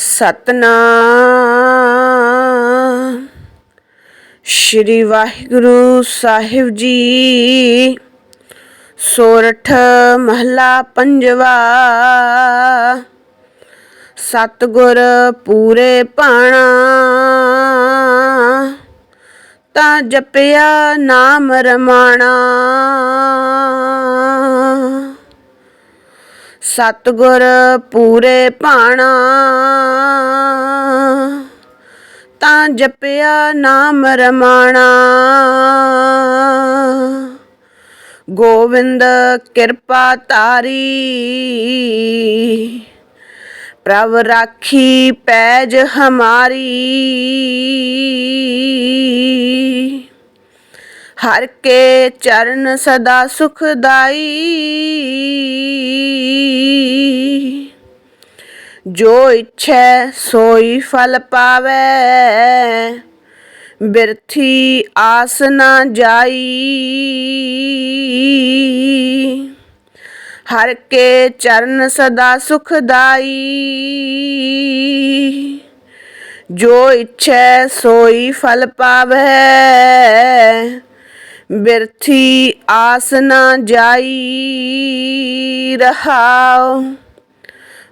ਸਤਨਾਮ। ਸ਼੍ਰੀ ਵਾਹਿਗੁਰੂ ਸਾਹਿਬ ਜੀ, ਸੋਰਠ ਮਹਲਾ ਪੰਜਵਾ। ਸਤਗੁਰ ਪੂਰੇ ਪਾਣਾ, ਤਾਂ ਜਪਿਆ ਨਾਮ ਰਮਾਣਾ। ਸਤਗੁਰ ਪੂਰੇ ਭਾਣਾ ਜਪਿਆ ਨਾਮ ਰਮਾਣਾ। ਗੋਵਿੰਦ ਕਿਰਪਾ ਤਾਰੀ ਪ੍ਰਭ ਰਾਖੀ ਪੈਜ ਹਮਾਰੀ। ਹਰ ਕੇ ਚਰਨ ਸਦਾ ਸੁਖਦਾਈ। ਜੋ ਇੱਛੈ, ਸੋਈ ਫਲ ਪਾਵੇ। ਬਿਰਥੀ ਆਸ ਨਾ ਜਾਈ। ਹਰ ਕੇ ਚਰਨ ਸਦਾ ਸੁਖਦਾਈ ਜੋ ਇੱਛੈ, ਸੋਈ ਫਲ ਪਾਵੇ। ਬਿਰਥੀ ਆਸ ਨਾ ਜਾਈ। ਰਹਾਉ।